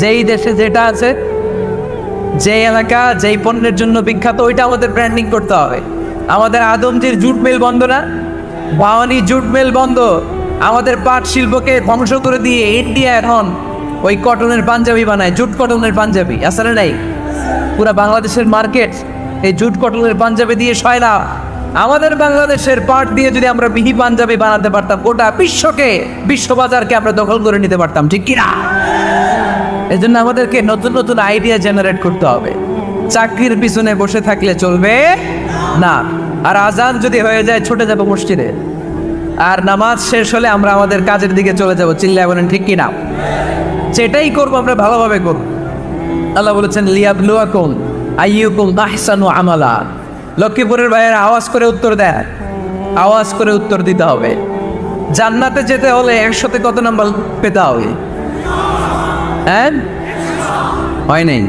যেই দেশে যেটা আছে, যেই এলাকা, যেই পণ্যের জন্য বিখ্যাত, ওইটা আমাদের ব্র্যান্ডিং করতে হবে। আমাদের আদমজির জুট মিল বন্ধ না? ভাওয়ানি জুট মিল বন্ধ? আমাদের পাট শিল্পকে ধ্বংস করে দিয়ে ইন্ডিয়া এখন ওই কটনের পাঞ্জাবি বানায়, জুট কটনের পাঞ্জাবি। আসলে নাই? পুরা বাংলাদেশের মার্কেট এই জুট কটনের পাঞ্জাবি দিয়ে সয়লা আমাদের বাংলাদেশের পাট দিয়ে যদি আমরা বিহি পাঞ্জাবি বানাতে পারতাম, গোটা বিশ্বকে, বিশ্ববাজারকে আমরা দখল করে নিতে পারতাম, ঠিক কিনা? এই জন্য আমাদেরকে নতুন নতুন আইডিয়া জেনারেট করতে হবে। চাকরির পিছনে বসে থাকলে চলবে না। আর আজান যদি হয়ে যায়, ছুটে যাব মসজিদে। আর নামাজ শেষ হলে আমরা আমাদের কাজের দিকে চলে যাব। চিল্লায় বলেন, ঠিক কিনা? সেটাই করব, আমরা ভালোভাবে করব। আল্লাহ বলেছেন, লিয়াবলুয়াকুম আইয়ুকুম আহসানু আমালা। লক্ষ্মীপুরের ভাইয়ের আওয়াজ করে উত্তর দেয় আওয়াজ করে উত্তর দিতে হবে। জান্নাতে যেতে হলে একসাথে কত নাম্বার পেতে হবে? হ্যাঁ হয় নাই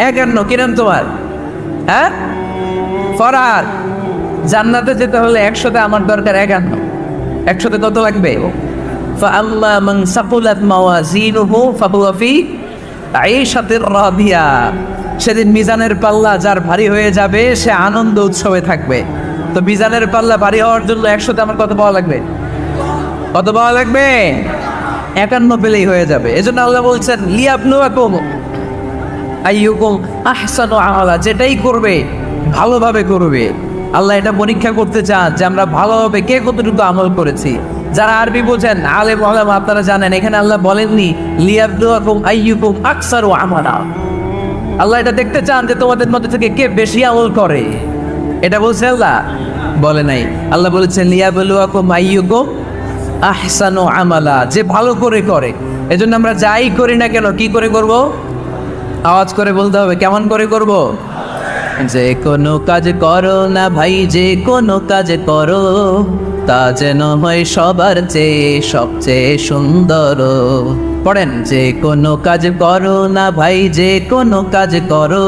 একান্ন কিরম তোমার হ্যাঁ ফরার জান্নাতে যেতে হলে একশোতে আমার দরকার একান্ন একশোতে কত লাগবে فأما من ثقلت موازينه فهو في عيشة راضية সেদিন মিজানের পাল্লা যার ভারী হয়ে যাবে সে আনন্দ উৎসবে থাকবে তো মিজানের পাল্লা ভারী হওয়ার জন্য একশোতে আমার কত পাওয়া লাগবে কত পাওয়া লাগবে একান্ন পেলেই হয়ে যাবে। এজন্য আল্লাহ বলছেন লিয়াবনু আকুম আইয়ুকুম আহসানু আমালা, যেটাই করবে, ভালোভাবে করবে। আল্লাহ এটা পরীক্ষা করতে চান যে আমরা ভালোভাবে কে কতটুকু আমল করেছি। যারা আরবি বোঝেন আলে বলাম আপনারা জানেন, এখানে আল্লাহ বলেননি লিয়াবনু আকুম আইয়ুকুম আকসারু আমালা। আল্লাহ এটা দেখতে চান যে তোমাদের মধ্যে থেকে কে বেশি আমল করে। এটা বলছে আল্লাহ, বলে নাই। আল্লাহ বলেছেন, লিয়াবলুয়াকুম আইয়ুকুম আহসানু আমালা, যে ভালো করে করে। এজন্য আমরা যাই করি না কেন? কি করে করব? আওয়াজ করে বলতে হবে, কেমন করে করব? যে কোনো কাজ করো না ভাই, যে কোনো কাজ করো, তা যেন হয় সবার চেয়ে সবচেয়ে সুন্দর। পড়েন, যে কোনো কাজ করো না ভাই, যে কোনো কাজ করো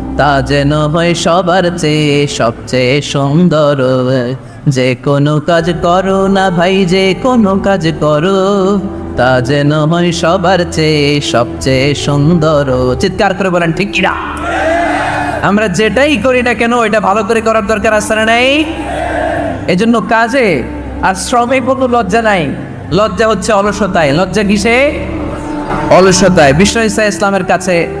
তা যেন হয় সবার চেয়ে সবচেয়ে সুন্দর। যে কোনো কাজ করো না ভাই, যে কোনো কাজ করো, তা যেন হয় সবার চেয়ে সবচেয়ে সুন্দর। চিৎকার করে বলেন, ঠিক কিনা? আমরা যেটাই করি না কেন, ওইটা ভালো করে করার দরকার আছে না নাই? এজন্য কাজে আর শ্রমে কোনো লজ্জা নাই। লজ্জা হচ্ছে অলসতায়। লজ্জা কিসে? অলসতায়। বিশ্ব ইসা ইসলামের কাছে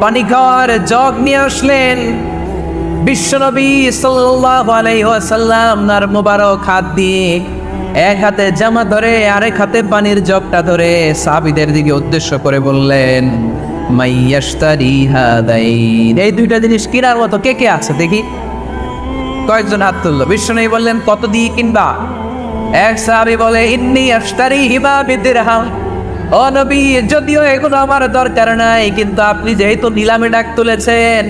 পানি খাওয়ার জগ নিয়ে আসলেন। বিশ্বনবী ওয়াসাল্লাম, নার মোবারক হাত দিয়ে এক হাতে জামা ধরে, আরেক হাতে পানির জগটা ধরে সাবিদের দিকে উদ্দেশ্য করে বললেন এই দুইটা জিনিস কেনার মতো কে কে আছে দেখি। কয়েকজন হাত তুললো। বিশ্বনবী বললেন, কত দিয়ে কিনবা? এক সাহাবী বলে, ইন্নি আশতারি হিবা বিদিরহাম। ও নবী, যদিও এগুলো আমার দরকার নাই, কিন্তু আপনি যেহেতু নিলামে ডাক তুলেছেন,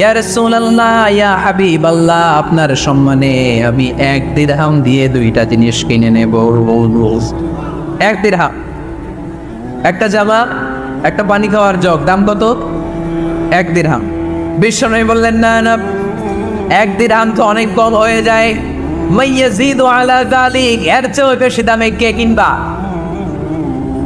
ইয়া রাসূলুল্লাহ, ইয়া হাবিবাল্লাহ, আপনার সম্মানে আমি এক দিরহাম দিয়ে দুইটা জিনিস কিনে নেব। এক দিরহাম। একটা জামা, একটা পানি খাওয়ার জগ, দাম কত? এক দিরহাম। বিশ্বনবী বললেন, না না, এক দিরহাম তো অনেক কম হয়ে যায়। মাইয়াজিদু আলা যালিক, এর চেয়েও বেশি দামে কে কিনবা?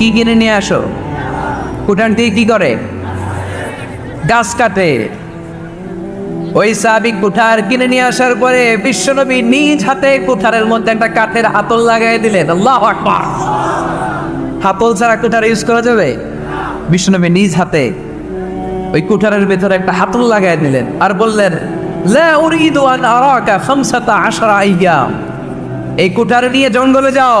কি কিনে নিয়ে আসো? কুঠার দিয়ে কি করে? গাছ কাটে। ওই সাবিক কুঠার কিনে নিয়ে আসার পরে বিশ্বনবী নিজ হাতে কুঠারের মধ্যে একটা কাঠের হাতল লাগাই দিলেন। হাতল ছাড়া কুঠার ইউজ করা যাবে? বিশ্বনবী নিজ হাতে ওই কুঠারের ভেতরে একটা হাতল লাগাই দিলেন আর বললেন এই কুঠার নিয়ে জঙ্গলে যাও।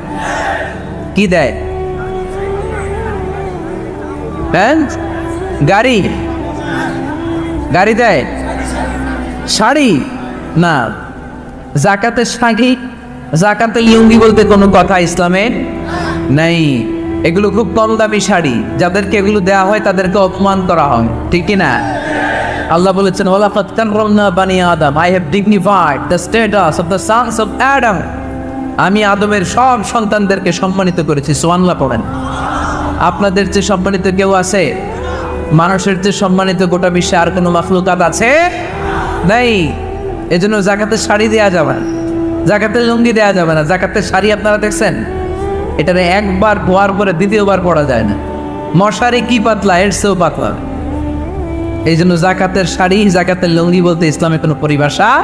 কি দেয়? হ্যাঁ? গাড়ি। গাড়ি দেয়। শাড়ি? না। জাকাতের শাড়ি? জাকাতের লুঙ্গি বলতে কোনো কথা ইসলামে নেই। এগুলো খুব কম দামি শাড়ি। যাদেরকে এগুলো দেওয়া হয়, তাদেরকে অপমান করা হয়। ঠিক না আল্লাহ বলেছেন, ওয়ালাকাদ কাররামনা বানি আদম। I have dignified the status of the sons of Adam আমি আদমের সব সন্তানদেরকে সম্মানিত করেছি সোয়ানলা পড়েন। আপনাদের যে সম্মানিত কেউ আছে? মানুষের যে সম্মানিত গোটা বিশ্বে আর কোনো মাফলুকাত আছে? নেই। এজন্য জাকাতের শাড়ি দেওয়া যাবে না। জাকাতের লুঙ্গি দেওয়া যাবে না। জাকাতের শাড়ি আপনারা দেখছেন? এটারে একবার ধোয়ার পরে দ্বিতীয়বার পরা যায় না। মশারি কি পাতলা, এর চেয়েও পাতলা। এই জন্য জাকাতের শাড়ি, জাকাতের লুঙ্গি বলতে ইসলামে কোনো পরিভাষা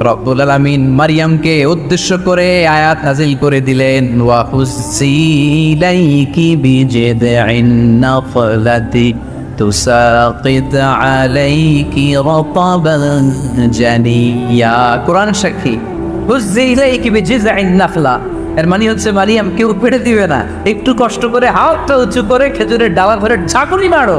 রব্বুল আলামিন মারিয়ামকে উদ্দেশ্য করে আয়াত নাজিল করে দিলেন ওয়া হুসিলাইকি বিজিদঈন নাফলাতি তুসাকিত আলাইকি রাতাবান জানিয়া। কোরআন সাক্ষী নাফলা। এর মানে হচ্ছে মারিয়াম কেউ পেড়ে দিবে না, একটু কষ্ট করে হাতটা উঁচু করে খেজুরের ডালা ধরে ঝাঁকুনি মারো।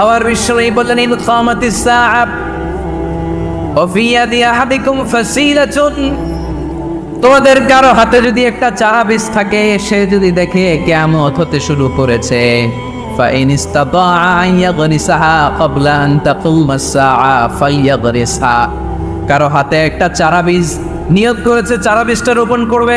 আবার বিশ্বনবী বললেন ইন কামাতিস সাআ وفي يد أحدكم فسيلة তোমাদের কারো হাতে যদি একটা চারা বীজ থাকে সে যদি দেখে কেয়ামত হতে শুরু করেছে فإن استطاع أن يغرسها قبل أن تقوم الساعة فليغرسها কারো হাতে একটা চারা বীজ নিয়োগ করেছে চারা বীজটা রোপণ করবে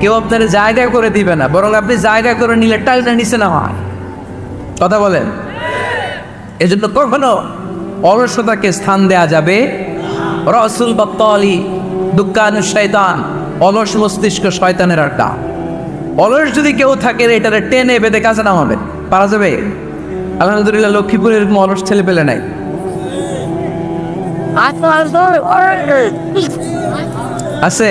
কেউ আপনার জায়গা করে দিবে না বরং আপনি জায়গা করে নিলে টাইলটা নিচে না হয় কথা বলেন? এজন্য কখনো অলসতাকে স্থান দেয়া যাবে? রসুল বক্তলি দুঃখানু শয়তান অলস মস্তিষ্ক শয়তানের আড্ডা। অলস যদি কেউ থাকে এটারে টেনে বেঁধে কাছে নামাবে। পারা যাবে? আলহামদুলিল্লাহ লক্ষ্মীপুরের এরকম অলস ছেলে পেলে নাই। আছে?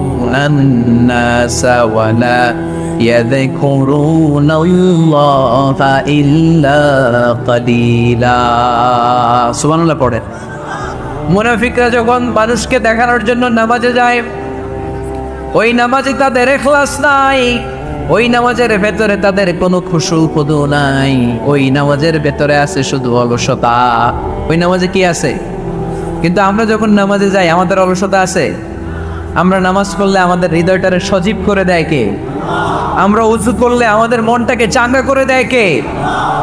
الناس ولا يذكرون الله إلا قليلا سبحان الله পড়েন মুনাফিকরা যখন মানুষকে দেখানোর জন্য নামাজে যায় ওই নামাজে তাদের এখলাস নাই ওই নামাজের ভেতরে তাদের কোনো খুশু খুদু নাই ওই নামাজের ভেতরে আছে শুধু অলসতা ওই নামাজে কি আছে কিন্তু আমরা যখন নামাজে যাই আমাদের অলসতা আছে আমরা নামাজ পড়লে আমাদের হৃদয়টারে সজীব করে দেয় কে? আমরা উজু করলে আমাদের মনটাকে চাঙ্গা করে দেয় কে?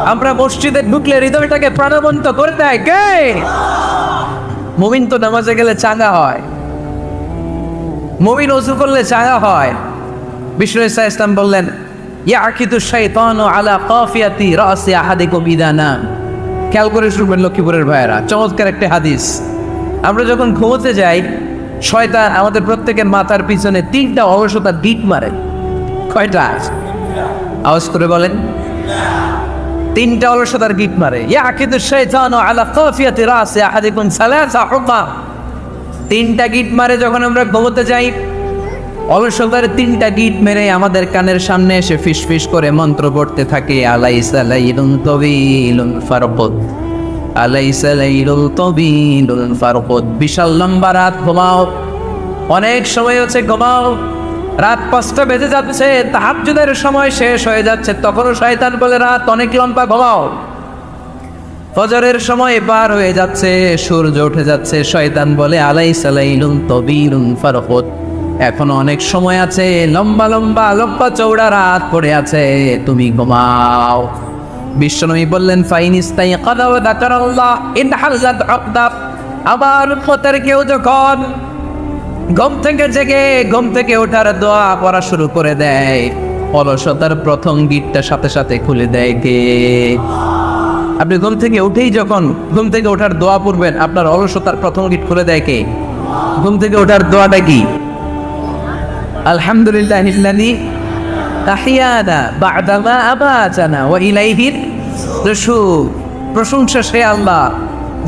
আমরা মসজিদে ঢুকলে হৃদয়টাকে প্রাণবন্ত করে দেয় কে? মুমিন তো নামাজে গেলে চাঙ্গা হয়। মুমিন উজু করলে চাঙ্গা হয়। বিষ্ণু ইসা ইসলাম বললেন ইয়া আকিদু শাইতানু আলা কাফিয়াতি রাসি আহাদিকুম ইদা খেয়াল করে শুনবেন লক্ষ্মীপুরের ভাইয়েরা, চমৎকার একটা হাদিস। আমরা যখন ঘুমোতে যাই শয়তান আমাদের প্রত্যেকের মাথার পিছনে তিনটা অলসতার গিট মারে। কয়টা আওয়াজ? করে বলেন। তিনটা অলসতার গিট মারে। ইয়া আকিদু শাইতানু আলা কাফিয়াতি রাসি আহাদিকুম সালাসা হুকা তিনটা গিট মারে যখন আমরা ঘুমোতে যাই, অলসতার তিনটা গিট মেরে আমাদের কানের সামনে এসে ফিস ফিস করে মন্ত্র পড়তে থাকে, আলাইসা লাইলুন তবিলুন ফারকত আলাইসা লাইলুল ফারকত বিশাল লম্বা রাত, ঘুমাও। অনেক সময় হচ্ছে ঘুমাও। রাত পাঁচটা বেজে যাচ্ছে, তাহাজ্জুদের সময় শেষ হয়ে যাচ্ছে। তখনও শয়তান বলে, রাত অনেক লম্বা, ঘুমাও। ফজরের সময় পার হয়ে যাচ্ছে, সূর্য উঠে যাচ্ছে। শয়তান বলে আলাই সালাইলুন তবিরুন ফারকত এখনও অনেক সময় আছে, লম্বা লম্বা লম্বা চৌড়া রাত পড়ে আছে। তুমি ঘুমাও। বিশ্বনবী বললেন ফাইনিস্তাই কাদাও দাকার আল্লাহ ইন হালজাত আবদাব আবার উম্মতের কেউ যখন ঘুম থেকে জেগে, ঘুম থেকে ওঠার দোয়া পড়া শুরু করে দেয়, অলসতার প্রথম গিটটা সাথে সাথে খুলে দেয় কে আপনি ঘুম থেকে উঠেই যখন ঘুম থেকে ওঠার দোয়া পড়বেন, আপনার অলসতার প্রথম গিট খুলে দেয় কে? ঘুম থেকে ওঠার দোয়াটা কি? আলহামদুলিল্লাহ তাহিয়ানা বাদামা আবাচানা ওয়া ইলাইহির রসুল প্রশংসা সে আল্লাহ,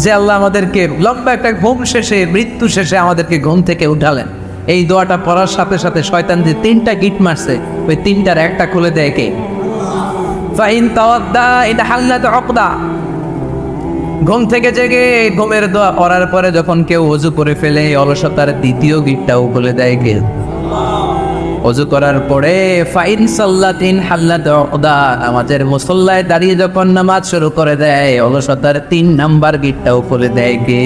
যে আল্লাহ আমাদেরকে লম্বা একটা ঘুম শেষে, মৃত্যু শেষে আমাদেরকে ঘুম থেকে উঠালেন। এই দোয়াটা পড়ার সাথে সাথে শয়তান যে তিনটা গিট মারছে, ওই তিনটার একটা খুলে দেয় কে? ফাইন তাওয়াদ্দা এটা হাল্লাতে অকদা ঘুম থেকে জেগে ঘুমের দোয়া পড়ার পরে যখন কেউ অজু করে ফেলে অলসতার দ্বিতীয় গিটটাও খুলে দেয় কে? অজু করার পরে, ফাইন সাল্লাতিন হাল্লাত অকদা আমাদের মুসল্লায় দাঁড়িয়ে যখন নামাজ শুরু করে দেয়, অলসতার তিন নাম্বার গিটটাও খুলে দেয় কে?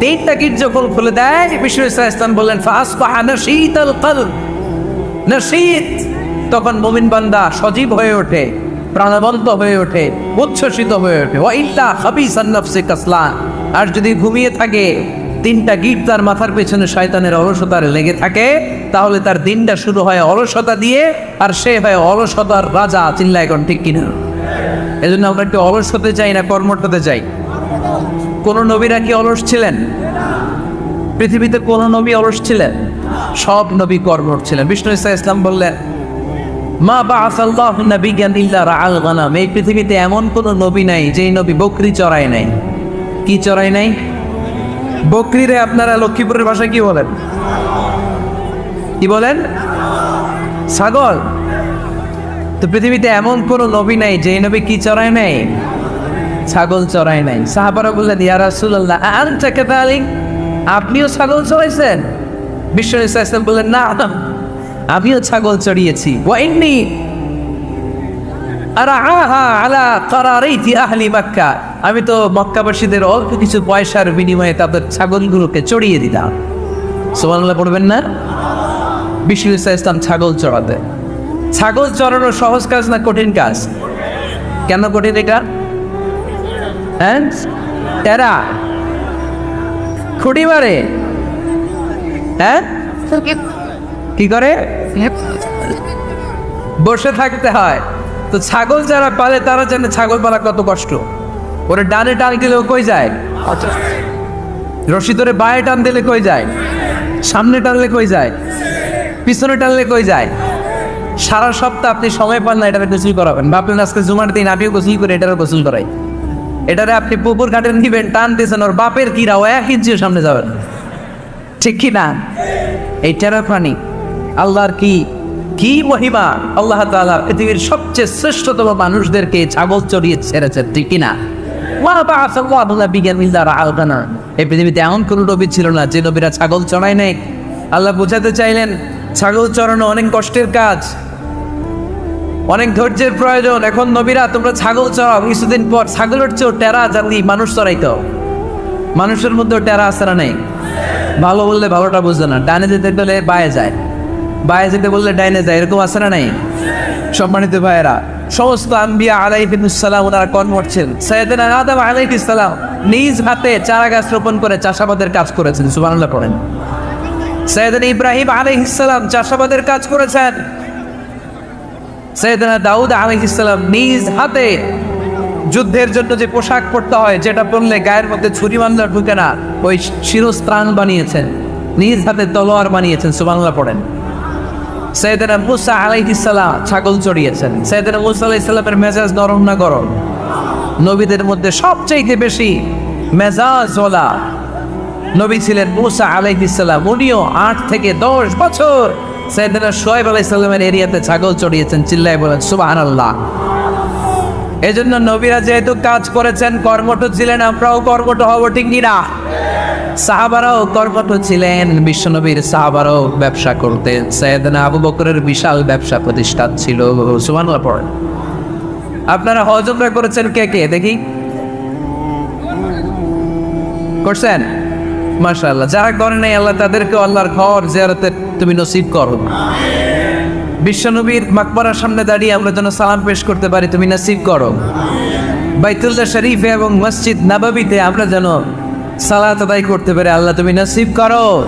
তিনটা গিট যখন খুলে দেয় ইসা ইসলাম বললেন ফাস পাহানা শীতল কল নসিত তখন মুমিন বান্দা সজীব হয়ে ওঠে, প্রাণবন্ত হয়ে ওঠে, উচ্ছ্বসিত হয়ে ওঠে। ওয়াইল্লা হাবিসান নফসে কাসলান আর যদি ঘুমিয়ে থাকে, তিনটা গিট তার মাথার পেছনে শয়তানের অলসতার লেগে থাকে তাহলে তার দিনটা শুরু হয় অলসতা দিয়ে আর সে হয় অলসতার রাজা চিল্লা এখন ঠিক কিনা? এই জন্য আমরা একটু অলস হতে চাই না, কর্মঠ হতে চাই। কোন নবীরা কি অলস ছিলেন? পৃথিবীতে কোন নবী অলস ছিলেন? সব নবী কর্মঠ ছিলেন। বিষ্ণু ইসা ইসলাম বললেন, মা বা আসাল্লাহ নবী জ্ঞান রাআল গানাম। এই পৃথিবীতে এমন কোন নবী নাই যেই নবী বকরি চড়ায় নাই। কি চড়ায় নাই? বকরিরে আপনারা লক্ষ্মীপুরের ভাষায় কি বলেন? কি বলেন? ছাগল। তো পৃথিবীতে এমন কোন নবী নাই যে নবী কি চড়ায় নাই? ছাগল চড়ায় নাই। সাহাবারা বললেন, ইয়া আপনিও ছাগল চড়াইছেন? বিশ্ব ইসলাম বললেন, না, আমিও ছাগল চড়িয়েছি। মক্কা। আমি তো মক্কাবাসীদের অল্প কিছু পয়সার বিনিময়ে তাদের ছাগলগুলোকে চড়িয়ে দিতাম। সুবহানাল্লাহ, পড়বেন না? বিশ্ব ইসলাম ছাগল চড়াতে। ছাগল চড়ানো সহজ কাজ না কঠিন কাজ? কেন কঠিন এটা? হ্যাঁ? টেরা খুঁটি মারে। হ্যাঁ? কি করে? বসে থাকতে হয়। তো ছাগল যারা পালে তারা জানে ছাগল পালা কত কষ্ট। ওরে ডানে টান দিলে কই যায়? রশি ধরে বায়ে টান দিলে কই যায়? সামনে টানলে কই যায়? পিছনে টানলে কই যায়? সারা সপ্তাহ আপনি সময় পান না এটারে গোসল করাবেন। ভাবলেন আজকে জুমার দিন আমিও গোসল করে এটারে গোসল করাই। এটারে আপনি পুকুর ঘাটে নিবেন, টান দিয়েছেন, ওর বাপের কিরা ও এক ইঞ্চিও সামনে যাবেন। ঠিক কি না? এই টেরা প্রাণী আল্লাহর কি কি মহিমা? আল্লাহ তাআলা পৃথিবীর সবচেয়ে শ্রেষ্ঠতম মানুষদেরকে ছাগল চড়িয়ে ছেড়েছেন, ঠিক কিনা এই পৃথিবীতে এমন কোন নবী ছিল না যে নবীরা ছাগল চড়ায় নাই। আল্লাহ বোঝাতে চাইলেন ছাগল চড়ানো অনেক কষ্টের কাজ, অনেক ধৈর্যের প্রয়োজন। এখন নবীরা, তোমরা ছাগল চড়াও, কিছুদিন পর ছাগলের চেয়েও টেরা জাতি মানুষ চড়াইতো। মানুষের মধ্যে টেরা আসারা নেই? ভালো বললে ভালোটা বুঝবে না। ডানে যেতে গেলে বায়ে যায়। বায়ে যেতে বললে ডাইনে যায়। এরকম আসারা নেই? সম্মানিত ভাইয়েরা, সমস্ত আম্বিয়া আলাইহিসালাম ওনারা কর্মঠ ছিলেন। সৈয়দিনা আদম আলাইহিসালাম নিজ হাতে চারা গাছ রোপণ করে চাষাবাদের কাজ করেছেন। সুবহানাল্লাহ পড়েন। সৈয়দিন ইব্রাহিম আলাইহিসালাম চাষাবাদের কাজ করেছেন। সৈয়দনা দাউদ আলাইহিসালাম নিজ হাতে যুদ্ধের জন্য যে পোশাক পরতে হয়, যেটা পরলে গায়ের মধ্যে ছুরি মামলা ঢুকে না, ওই শিরস্ত্রাণ বানিয়েছেন। নিজ হাতে তলোয়ার বানিয়েছেন সুবাংলা পড়েন। সৈয়দনা মুসা আলাইহিসাল্লাম ছাগল চড়িয়েছেন। সৈয়দনা মুসা আলাইহিসাল্লামের মেজাজ নরম না গরম? নবীদের মধ্যে সবচেয়ে বেশি মেজাজ ওলা নবী ছিলেন মুসা আলাইহিসাল্লাম উনিও আট থেকে দশ বছর সৈয়দনা সোয়েব আলাইসাল্লামের এরিয়াতে ছাগল চড়িয়েছেন, চিল্লায় বলেন সুবাহান আল্লাহ এই জন্য নবীরা যেহেতু কাজ করেছেন, কর্মঠ ছিলেন, আমরাও কর্মঠ হব, ঠিক কিনা? সাহাবারাও কর্মঠ ছিলেন, বিশ্বনবীর সাহাবারাও ব্যবসা করতেন। সৈয়দনা আবু বকরের বিশাল ব্যবসা প্রতিষ্ঠান ছিল। সুবহানাল্লাহ পড়েন। আপনারা হজমরা করেছেন কে কে? দেখি। করছেন? মাশাআল্লাহ। যারা করে নাই আল্লাহ তাদেরকে আল্লাহর ঘর জিয়ারতে তুমি নসিব করো। বিশ্বনবীর মাকবরার সামনে দাঁড়িয়ে আমরা যেন সালাম পেশ করতে পারি, তুমি নসিব করো। বাইতুল্লাহ শরীফে এবং মসজিদ নাবাবিতে আমরা যেন সালাত আদায় করতে পারি, আল্লাহ তুমি নসিব করো।